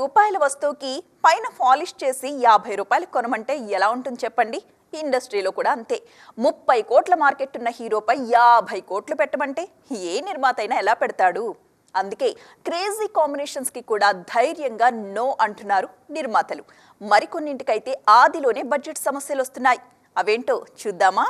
రూపాయల వస్తువుకి పైన పాలిష్ చేసి యాభై రూపాయలు కొనమంటే ఎలా ఉంటుంది చెప్పండి? ఇండస్ట్రీలో కూడా అంతే. ముప్పై కోట్ల మార్కెట్ ఉన్న హీరోపై యాభై కోట్లు పెట్టమంటే ఏ నిర్మాత అయినా ఎలా పెడతాడు? అందుకే క్రేజీ కాంబినేషన్స్కి కూడా ధైర్యంగా నో అంటున్నారు నిర్మాతలు. మరికొన్నింటికైతే ఆదిలోనే బడ్జెట్ సమస్యలు వస్తున్నాయి అవేంటో చూద్దామా?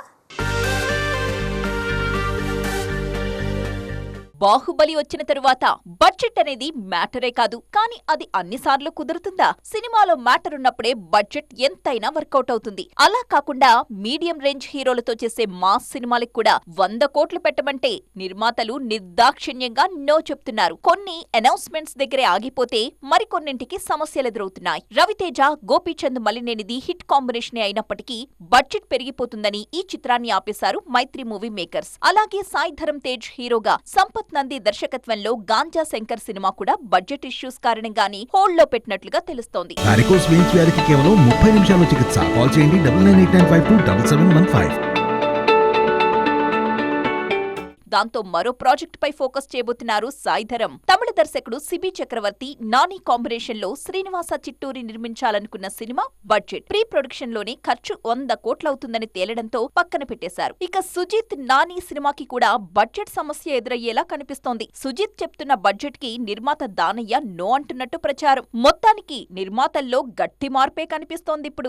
బాహుబలి వచ్చిన తరువాత బడ్జెట్ అనేది మ్యాటరే కాదు. కానీ అది అన్నిసార్లు కుదురుతుందా? సినిమాలో మ్యాటర్ ఉన్నప్పుడే బడ్జెట్ ఎంతైనా వర్కౌట్ అవుతుంది. అలా కాకుండా మీడియం రేంజ్ హీరోలతో చేసే మాస్ సినిమాలకు కూడా వంద కోట్లు పెట్టమంటే నిర్మాతలు నిర్దాక్షిణ్యంగా నో చెప్తున్నారు. కొన్ని అనౌన్స్మెంట్స్ దగ్గరే ఆగిపోతే మరికొన్నింటికి సమస్యలు ఎదురవుతున్నాయి రవితేజ గోపీచంద్ మలినేనిది హిట్ కాంబినేషన్ అయినప్పటికీ బడ్జెట్ పెరిగిపోతుందని ఈ చిత్రాన్ని ఆపేశారు మైత్రి మూవీ మేకర్స్. అలాగే సాయి ధరమ్ తేజ్ హీరోగా సంపత్ నంది దర్శకత్వంలో గాంజా శంకర్ సినిమా కూడా బడ్జెట్ ఇష్యూస్ కారణంగానే హోల్డ్లో పెట్టినట్లుగా తెలుస్తోంది. కేవలం ముప్పై నిమిషాల్లో చికిత్స. కాల్ చేయండి దాంతో మరో ప్రాజెక్ట్ పై ఫోకస్ చేయబోతున్నారు సాయిధరం. తమిళ దర్శకుడు సిబి చక్రవర్తి నాని కాంబినేషన్లో శ్రీనివాస చిట్టూరి నిర్మించాలనుకున్న సినిమా బడ్జెట్. ప్రీ ప్రొడక్షన్లోనే ఖర్చు వంద కోట్లవుతుందని తేలడంతో పక్కన పెట్టేశారు. ఇక సుజిత్ నాని సినిమాకి కూడా బడ్జెట్ సమస్య ఎదురయ్యేలా కనిపిస్తోంది. సుజిత్ చెప్తున్న బడ్జెట్కి నిర్మాత దానయ్య నో అంటున్నట్టు ప్రచారం. మొత్తానికి నిర్మాతల్లో గట్టి మార్పే కనిపిస్తోంది ఇప్పుడు.